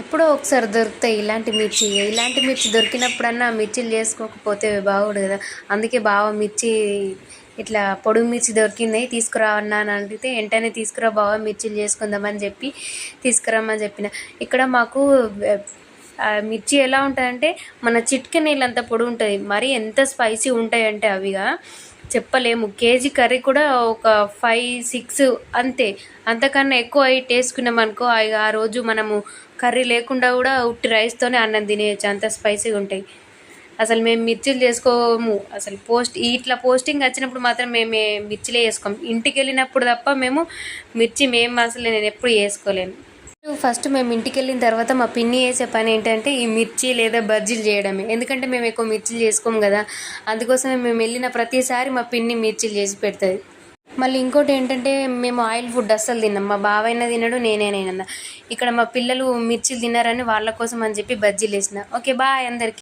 ఎప్పుడో ఒకసారి దొరుకుతాయి ఇలాంటి మిర్చి. ఇలాంటి మిర్చి దొరికినప్పుడన్నా మిర్చిలు చేసుకోకపోతే బాగుండు కదా. అందుకే బావ మిర్చి ఇట్లా పొడుగు మిర్చి దొరికింది తీసుకురా అన్నా అని అడిగితే వెంటనే తీసుకురా బావ మిర్చిలు చేసుకుందామని చెప్పి తీసుకురమ్మని చెప్పిన. ఇక్కడ మాకు మిర్చి ఎలా ఉంటుందంటే మన చిటికె నీళ్ళంత పొడి ఉంటుంది. మరి ఎంత స్పైసీ ఉంటాయంటే అవిగా చెప్పలేము. కేజీ కర్రీ కూడా ఒక ఫైవ్ సిక్స్ అంతే. అంతకన్నా ఎక్కువ అయి వేసుకున్నాం అనుకో ఆ రోజు మనము కర్రీ లేకుండా కూడా ఉట్టి రైస్తోనే అన్నం తినేయచ్చు. అంత స్పైసీగా ఉంటాయి అసలు మేము మిర్చిలు చేసుకోము. అసలు పోస్ట్ ఇట్లా పోస్టింగ్ వచ్చినప్పుడు మాత్రం మేము మిర్చిలే వేసుకోము ఇంటికి వెళ్ళినప్పుడు తప్ప మేము మిర్చి మేము అసలు నేను ఎప్పుడు వేసుకోలేను. ఫస్ట్ మేము ఇంటికి వెళ్ళిన తర్వాత మా పిన్ని చేసే పని ఏంటంటే ఈ మిర్చి లేదా బజ్జీలు చేయడమే. ఎందుకంటే మేము ఎక్కువ మిర్చిలు చేసుకోము కదా. అందుకోసమే మేము వెళ్ళిన ప్రతిసారి మా పిన్ని మిర్చిలు చేసి పెడుతుంది. మళ్ళీ ఇంకోటి ఏంటంటే మేము ఆయిల్ ఫుడ్ అస్సలు తిన్నాం. మా బావైనా తినడు నేనే ఇక్కడ మా పిల్లలు మిర్చిలు తిన్నారని వాళ్ళ కోసం అని చెప్పి బజ్జీలు వేసిన. ఓకే బాయ్ అందరికి.